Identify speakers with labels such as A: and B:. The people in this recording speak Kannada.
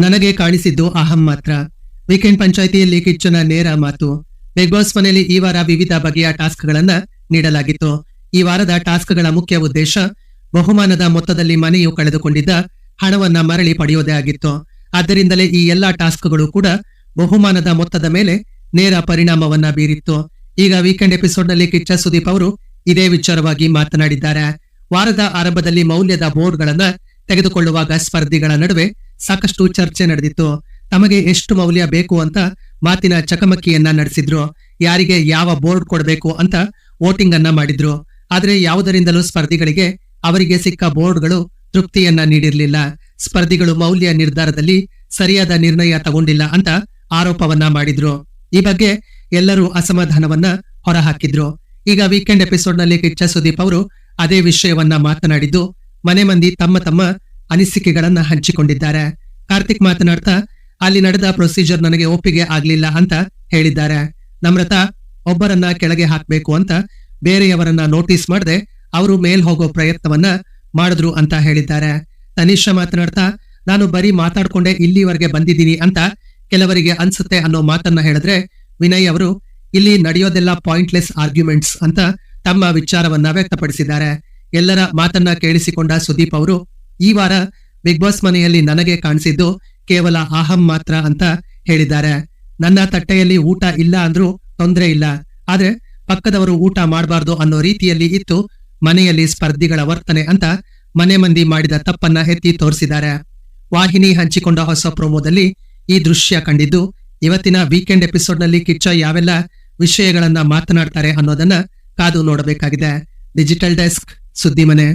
A: ನನಗೆ ಕಾಣಿಸಿದ್ದು ಅಹಂ ಮಾತ್ರ. ವೀಕೆಂಡ್ ಪಂಚಾಯಿತಿಯಲ್ಲಿ ಕಿಚ್ಚನ ನೇರ ಮಾತು. ಬಿಗ್ ಬಾಸ್ ಮನೆಯಲ್ಲಿ ಈ ವಾರ ವಿವಿಧ ಬಗೆಯ ಟಾಸ್ಕ್ಗಳನ್ನ ನೀಡಲಾಗಿತ್ತು. ಈ ವಾರದ ಟಾಸ್ಕ್ಗಳ ಮುಖ್ಯ ಉದ್ದೇಶ ಬಹುಮಾನದ ಮೊತ್ತದಲ್ಲಿ ಮನೆಯು ಕಳೆದುಕೊಂಡಿದ್ದ ಹಣವನ್ನ ಮರಳಿ ಪಡೆಯೋದೇ ಆಗಿತ್ತು. ಆದ್ದರಿಂದಲೇ ಈ ಎಲ್ಲಾ ಟಾಸ್ಕ್ಗಳು ಕೂಡ ಬಹುಮಾನದ ಮೊತ್ತದ ಮೇಲೆ ನೇರ ಪರಿಣಾಮವನ್ನ ಬೀರಿತ್ತು. ಈಗ ವೀಕೆಂಡ್ ಎಪಿಸೋಡ್ನಲ್ಲಿ ಕಿಚ್ಚ ಸುದೀಪ್ ಅವರು ಇದೇ ವಿಚಾರವಾಗಿ ಮಾತನಾಡಿದ್ದಾರೆ. ವಾರದ ಆರಂಭದಲ್ಲಿ ಮೌಲ್ಯದ ಬೋರ್ಡ್ಗಳನ್ನ ತೆಗೆದುಕೊಳ್ಳುವಾಗ ಸ್ಪರ್ಧಿಗಳ ನಡುವೆ ಸಾಕಷ್ಟು ಚರ್ಚೆ ನಡೆದಿತ್ತು. ತಮಗೆ ಎಷ್ಟು ಮೌಲ್ಯ ಬೇಕು ಅಂತ ಮಾತಿನ ಚಕಮಕಿಯನ್ನ ನಡೆಸಿದ್ರು. ಯಾರಿಗೆ ಯಾವ ಬೋರ್ಡ್ ಕೊಡಬೇಕು ಅಂತ ವೋಟಿಂಗ್ ಅನ್ನ ಮಾಡಿದ್ರು. ಆದ್ರೆ ಯಾವುದರಿಂದಲೂ ಸ್ಪರ್ಧಿಗಳಿಗೆ ಅವರಿಗೆ ಸಿಕ್ಕ ಬೋರ್ಡ್ಗಳು ತೃಪ್ತಿಯನ್ನ ನೀಡಿರಲಿಲ್ಲ. ಸ್ಪರ್ಧಿಗಳು ಮೌಲ್ಯ ನಿರ್ಧಾರದಲ್ಲಿ ಸರಿಯಾದ ನಿರ್ಣಯ ತಗೊಂಡಿಲ್ಲ ಅಂತ ಆರೋಪವನ್ನ ಮಾಡಿದ್ರು. ಈ ಬಗ್ಗೆ ಎಲ್ಲರೂ ಅಸಮಾಧಾನವನ್ನ ಹೊರಹಾಕಿದ್ರು. ಈಗ ವೀಕೆಂಡ್ ಎಪಿಸೋಡ್ನಲ್ಲಿ ಕಿಚ್ಚ ಸುದೀಪ್ ಅವರು ಅದೇ ವಿಷಯವನ್ನ ಮಾತನಾಡಿದ್ದು, ಮನೆ ಮಂದಿ ತಮ್ಮ ತಮ್ಮ ಅನಿಸಿಕೆಗಳನ್ನ ಹಂಚಿಕೊಂಡಿದ್ದಾರೆ. ಕಾರ್ತಿಕ್ ಮಾತನಾಡ್ತಾ, ಅಲ್ಲಿ ನಡೆದ ಪ್ರೊಸೀಜರ್ ನನಗೆ ಒಪ್ಪಿಗೆ ಆಗ್ಲಿಲ್ಲ ಅಂತ ಹೇಳಿದ್ದಾರೆ. ನಮ್ರತಾ, ಒಬ್ಬರನ್ನ ಕೆಳಗೆ ಹಾಕ್ಬೇಕು ಅಂತ ಬೇರೆಯವರನ್ನ ನೋಟಿಸ್ ಮಾಡದೆ ಅವರು ಮೇಲ್ ಹೋಗೋ ಪ್ರಯತ್ನವನ್ನ ಮಾಡಿದ್ರು ಅಂತ ಹೇಳಿದ್ದಾರೆ. ತನಿಷಾ ಮಾತನಾಡ್ತಾ, ನಾನು ಬರೀ ಮಾತಾಡ್ಕೊಂಡೆ ಇಲ್ಲಿವರೆಗೆ ಬಂದಿದ್ದೀನಿ ಅಂತ ಕೆಲವರಿಗೆ ಅನ್ಸುತ್ತೆ ಅನ್ನೋ ಮಾತನ್ನ ಹೇಳಿದ್ರೆ ವಿನಯ್ ಅವರು, ಇಲ್ಲಿ ನಡೆಯೋದೆಲ್ಲ ಪಾಯಿಂಟ್ಲೆಸ್ ಆರ್ಗ್ಯುಮೆಂಟ್ಸ್ ಅಂತ ತಮ್ಮ ವಿಚಾರವನ್ನ ವ್ಯಕ್ತಪಡಿಸಿದ್ದಾರೆ. ಎಲ್ಲರ ಮಾತನ್ನ ಕೇಳಿಸಿಕೊಂಡ ಸುದೀಪ್ ಅವರು ಈ ವಾರ ಬಿಗ್ ಬಾಸ್ ಮನೆಯಲ್ಲಿ ನನಗೆ ಕಾಣಿಸಿದ್ದು ಕೇವಲ ಅಹಂ ಮಾತ್ರ ಅಂತ ಹೇಳಿದ್ದಾರೆ. ನನ್ನ ತಟ್ಟೆಯಲ್ಲಿ ಊಟ ಇಲ್ಲ ಅಂದ್ರೂ ತೊಂದ್ರೆ ಇಲ್ಲ. ಆದ್ರೆ ಪಕ್ಕದವರು ಊಟ ಮಾಡಬಾರ್ದು ಅನ್ನೋ ರೀತಿಯಲ್ಲಿ ಇತ್ತು ಮನೆಯಲ್ಲಿ ಸ್ಪರ್ಧಿಗಳ ವರ್ತನೆ ಅಂತ ಮನೆ ಮಂದಿ ಮಾಡಿದ ತಪ್ಪನ್ನ ಎತ್ತಿ ತೋರಿಸಿದ್ದಾರೆ. ವಾಹಿನಿ ಹಂಚಿಕೊಂಡ ಹೊಸ ಪ್ರೋಮೋದಲ್ಲಿ ಈ ದೃಶ್ಯ ಕಂಡಿದ್ದು ಇವತ್ತಿನ ವೀಕೆಂಡ್ ಎಪಿಸೋಡ್ನಲ್ಲಿ ಕಿಚ್ಚ ಯಾವೆಲ್ಲ ವಿಷಯಗಳನ್ನ ಮಾತನಾಡ್ತಾರೆ ಅನ್ನೋದನ್ನ ಕಾದು ನೋಡಬೇಕಾಗಿದೆ. ಡಿಜಿಟಲ್ ಡೆಸ್ಕ್ ಸುದ್ದಿ ಮನೆ